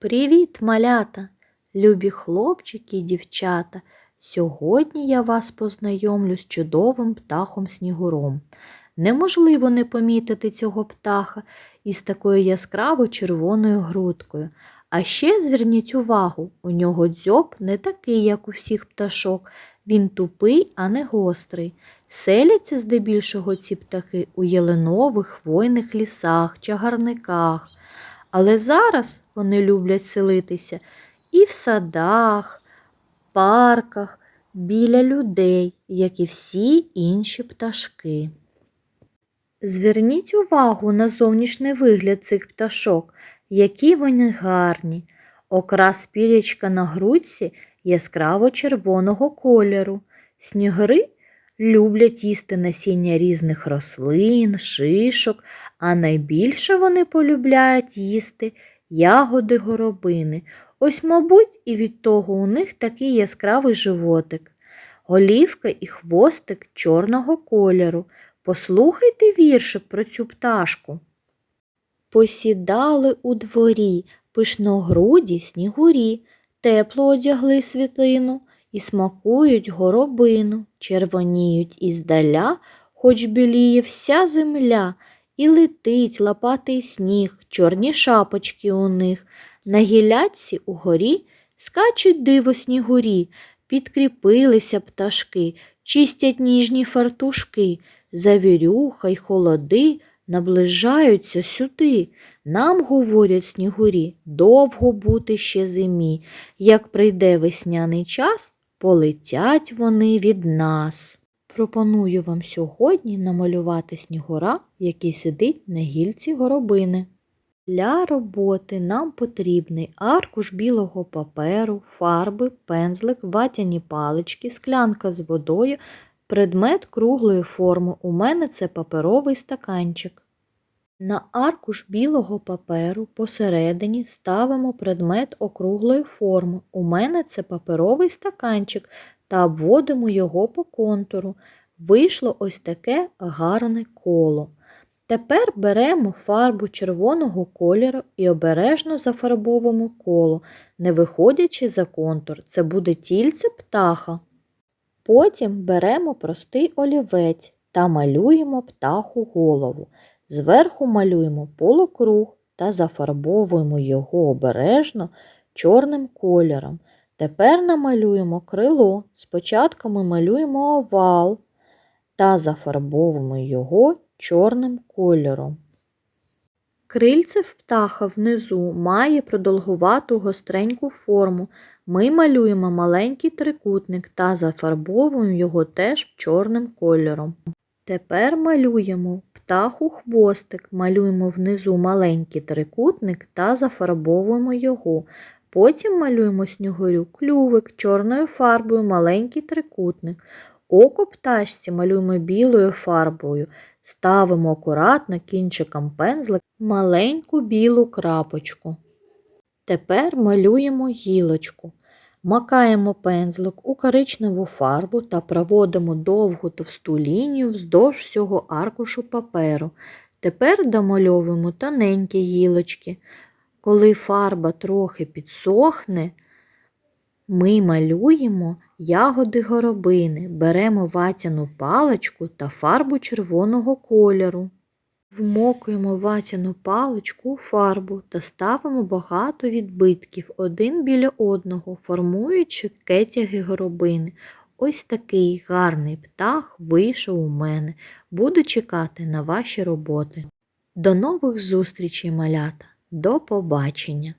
Привіт, малята, любі хлопчики і дівчата. Сьогодні я вас познайомлю з чудовим птахом снігуром. Неможливо не помітити цього птаха із такою яскраво червоною грудкою. А ще зверніть увагу, у нього дзьоб не такий, як у всіх пташок. Він тупий, а не гострий. Селяться здебільшого ці птахи у ялинових хвойних лісах, чагарниках. Але зараз вони люблять селитися і в садах, парках, біля людей, як і всі інші пташки. Зверніть увагу на зовнішній вигляд цих пташок, які вони гарні. Окрас пірячка на грудці яскраво червоного кольору. Снігири люблять їсти насіння різних рослин, шишок, а найбільше вони полюбляють їсти ягоди горобини. Ось, мабуть, і від того у них такий яскравий животик. Голівка і хвостик чорного кольору. Послухайте віршик про цю пташку. Посідали у дворі пишногруді снігурі, тепло одягли світлину і смакують горобину, червоніють іздаля, хоч біліє вся земля, і летить лопатий сніг, чорні шапочки у них. На гілляці угорі скачуть диво снігурі, підкріпилися пташки, чистять ніжні фартушки, завірюха й холоди наближаються сюди. Нам, говорять снігурі, довго бути ще зимі. Як прийде весняний час, полетять вони від нас. Пропоную вам сьогодні намалювати снігура, який сидить на гільці горобини. Для роботи нам потрібний аркуш білого паперу, фарби, пензлик, ватяні палички, склянка з водою, предмет круглої форми. У мене це паперовий стаканчик. На аркуш білого паперу посередині ставимо предмет округлої форми. У мене це паперовий стаканчик та обводимо його по контуру. Вийшло ось таке гарне коло. Тепер беремо фарбу червоного кольору і обережно зафарбовуємо коло, не виходячи за контур, це буде тільце птаха. Потім беремо простий олівець та малюємо птаху голову. Зверху малюємо полукруг та зафарбовуємо його обережно чорним кольором. Тепер намалюємо крило. Спочатку ми малюємо овал та зафарбовуємо його чорним кольором. Крильце в птаха внизу має продовгувату гостреньку форму. Ми малюємо маленький трикутник та зафарбовуємо його теж чорним кольором. Тепер малюємо птаху хвостик, малюємо внизу маленький трикутник та зафарбовуємо його. Потім малюємо снігурю клювик чорною фарбою маленький трикутник. Око пташці малюємо білою фарбою, ставимо акуратно кінчиком пензлик маленьку білу крапочку. Тепер малюємо гілочку. Макаємо пензлик у коричневу фарбу та проводимо довгу товсту лінію вздовж всього аркушу паперу. Тепер домальовуємо тоненькі гілочки. Коли фарба трохи підсохне, ми малюємо ягоди горобини, беремо ватяну паличку та фарбу червоного кольору. Вмокуємо ватяну паличку у фарбу та ставимо багато відбитків один біля одного, формуючи кетяги горобини. Ось такий гарний птах вийшов у мене. Буду чекати на ваші роботи. До нових зустрічей, малята! До побачення!